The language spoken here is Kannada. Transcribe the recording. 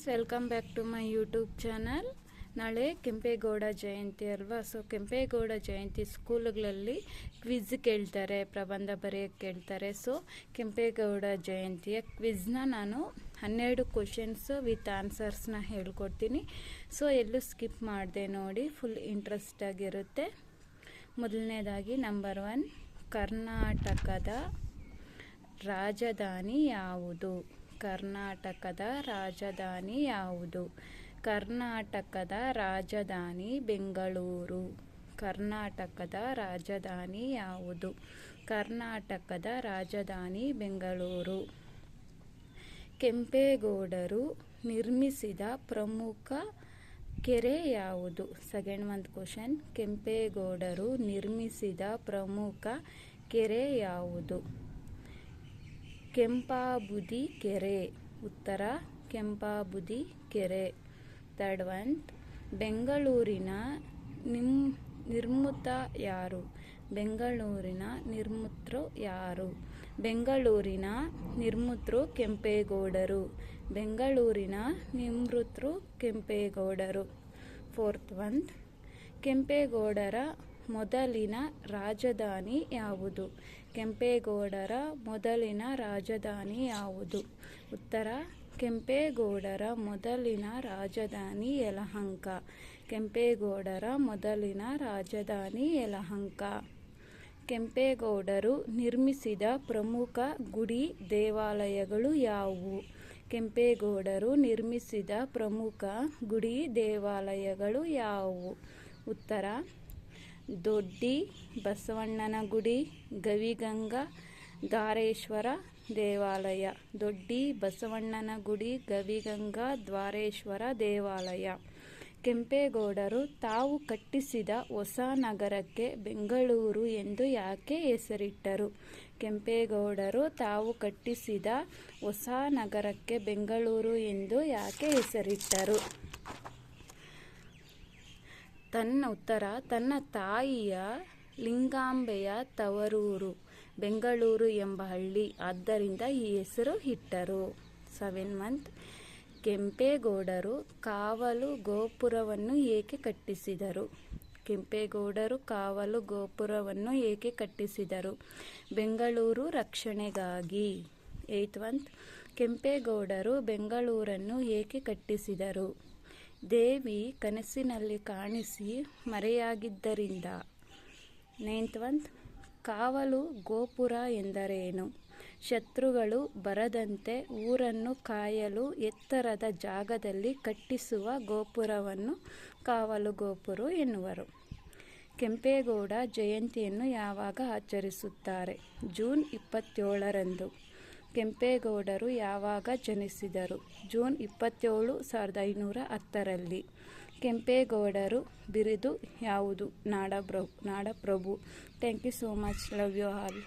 Friends, welcome back to my YouTube channel. ನಾಳೆ ಕೆಂಪೇಗೌಡ ಜಯಂತಿ ಅಲ್ವಾ? ಸೊ ಕೆಂಪೇಗೌಡ ಜಯಂತಿ ಸ್ಕೂಲ್ಗಳಲ್ಲಿ ಕ್ವಿಜ್ ಕೇಳ್ತಾರೆ, ಪ್ರಬಂಧ ಬರೆಯೋಕ್ಕೆ ಕೇಳ್ತಾರೆ. ಸೊ ಕೆಂಪೇಗೌಡ ಜಯಂತಿಯ ಕ್ವಿಜ್ನ ನಾನು ಹನ್ನೆರಡು ಕ್ವಶನ್ಸ್ ವಿತ್ ಆನ್ಸರ್ಸ್ನ ಹೇಳ್ಕೊಡ್ತೀನಿ. ಸೊ ಎಲ್ಲೂ ಸ್ಕಿಪ್ ಮಾಡಿದೆ ನೋಡಿ ಫುಲ್ ಇಂಟ್ರೆಸ್ಟಾಗಿರುತ್ತೆ ಮೊದಲನೇದಾಗಿ ನಂಬರ್ ಒನ್ ಕರ್ನಾಟಕದ ರಾಜಧಾನಿ ಯಾವುದು? ಕರ್ನಾಟಕದ ರಾಜಧಾನಿ ಯಾವುದು? ಕರ್ನಾಟಕದ ರಾಜಧಾನಿ ಬೆಂಗಳೂರು. ಕರ್ನಾಟಕದ ರಾಜಧಾನಿ ಯಾವುದು? ಕರ್ನಾಟಕದ ರಾಜಧಾನಿ ಬೆಂಗಳೂರು. ಕೆಂಪೇಗೌಡರು ನಿರ್ಮಿಸಿದ ಪ್ರಮುಖ ಕೆರೆ ಯಾವುದು? ಸೆಕೆಂಡ್ ಮಂತ್ ಕ್ವಶನ್ ಕೆಂಪೇಗೌಡರು ನಿರ್ಮಿಸಿದ ಪ್ರಮುಖ ಕೆರೆ ಯಾವುದು? ಕೆಂಪಾಬುದಿ ಕೆರೆ. ಉತ್ತರ ಕೆಂಪಾಬುದಿ ಕೆರೆ. ಥರ್ಡ್ ಒನ್, ಬೆಂಗಳೂರಿನ ನಿಮ್, ನಿರ್ಮುತ ಯಾರು? ಬೆಂಗಳೂರಿನ ನಿರ್ಮಿತರು ಯಾರು? ಬೆಂಗಳೂರಿನ ನಿರ್ಮಿತರು ಕೆಂಪೇಗೌಡರು. ಬೆಂಗಳೂರಿನ ನಿವೃತ್ತರು ಕೆಂಪೇಗೌಡರು. ಫೋರ್ತ್ ಒನ್, ಕೆಂಪೇಗೌಡರ ಮೊದಲಿನ ರಾಜಧಾನಿ ಯಾವುದು? ಕೆಂಪೇಗೌಡರ ಮೊದಲಿನ ರಾಜಧಾನಿ ಯಾವುದು? ಉತ್ತರ, ಕೆಂಪೇಗೌಡರ ಮೊದಲಿನ ರಾಜಧಾನಿ ಯಲಹಂಕ. ಕೆಂಪೇಗೌಡರ ಮೊದಲಿನ ರಾಜಧಾನಿ ಯಲಹಂಕ. ಕೆಂಪೇಗೌಡರು ನಿರ್ಮಿಸಿದ ಪ್ರಮುಖ ಗುಡಿ ದೇವಾಲಯಗಳು ಯಾವುವು? ಕೆಂಪೇಗೌಡರು ನಿರ್ಮಿಸಿದ ಪ್ರಮುಖ ಗುಡಿ ದೇವಾಲಯಗಳು ಯಾವುವು? ಉತ್ತರ ದೊಡ್ಡಿ ಬಸವಣ್ಣನ ಗುಡಿ ಗವಿಗಂಗಾ, ದ್ವಾರೇಶ್ವರ ದೇವಾಲಯ. ದೊಡ್ಡಿ ಬಸವಣ್ಣನ ಗುಡಿ ಗವಿಗಂಗಾ, ದ್ವಾರೇಶ್ವರ ದೇವಾಲಯ. ಕೆಂಪೇಗೌಡರು ತಾವು ಕಟ್ಟಿಸಿದ ಹೊಸ ನಗರಕ್ಕೆ ಬೆಂಗಳೂರು ಎಂದು ಯಾಕೆ ಹೆಸರಿಟ್ಟರು? ಕೆಂಪೇಗೌಡರು ತಾವು ಕಟ್ಟಿಸಿದ ಹೊಸ ನಗರಕ್ಕೆ ಬೆಂಗಳೂರು ಎಂದು ಯಾಕೆ ಹೆಸರಿಟ್ಟರು? ತನ್ನ ಉತ್ತರ, ತನ್ನ ತಾಯಿಯ ಲಿಂಗಾಂಬೆಯ ತವರೂರು, ಬೆಂಗಳೂರು ಎಂಬ ಹಳ್ಳಿ. ಆದ್ದರಿಂದ ಈ ಹೆಸರು ಇಟ್ಟರು ಸೆವೆನ್ ಮಂತ್ ಕೆಂಪೇಗೌಡರು ಕಾವಲು ಗೋಪುರವನ್ನು ಏಕೆ ಕಟ್ಟಿಸಿದರು? ಕೆಂಪೇಗೌಡರು ಕಾವಲು ಗೋಪುರವನ್ನು ಏಕೆ ಕಟ್ಟಿಸಿದರು? ಬೆಂಗಳೂರು ರಕ್ಷಣೆಗಾಗಿ. ಏಯ್ತ್ ಮಂತ್ ಕೆಂಪೇಗೌಡರು ಬೆಂಗಳೂರನ್ನು ಏಕೆ ಕಟ್ಟಿಸಿದರು? ದೇವಿ ಕನಸಿನಲ್ಲಿ ಕಾಣಿಸಿ ಮರೆಯಾಗಿದ್ದರಿಂದ. ನೈನ್ತ್ ವಂತ್ ಕಾವಲು ಗೋಪುರ ಎಂದರೇನು? ಶತ್ರುಗಳು ಬರದಂತೆ ಊರನ್ನು ಕಾಯಲು ಎತ್ತರದ ಜಾಗದಲ್ಲಿ ಕಟ್ಟಿಸುವ ಗೋಪುರವನ್ನು ಕಾವಲು ಗೋಪುರ ಎನ್ನುವರು. ಕೆಂಪೇಗೌಡ ಜಯಂತಿಯನ್ನು ಯಾವಾಗ ಆಚರಿಸುತ್ತಾರೆ? ಜೂನ್ ಇಪ್ಪತ್ತೇಳರಂದು. ಕೆಂಪೇಗೌಡರು ಯಾವಾಗ ಜನಿಸಿದರು? ಜೂನ್ ಇಪ್ಪತ್ತೇಳು ಸಾವಿರದ ಐನೂರ ಹತ್ತರಲ್ಲಿ. ಕೆಂಪೇಗೌಡರು ಬಿರಿದು ಯಾವುದು? ನಾಡಪ್ರಭು ನಾಡಪ್ರಭು. Thank you so much love you all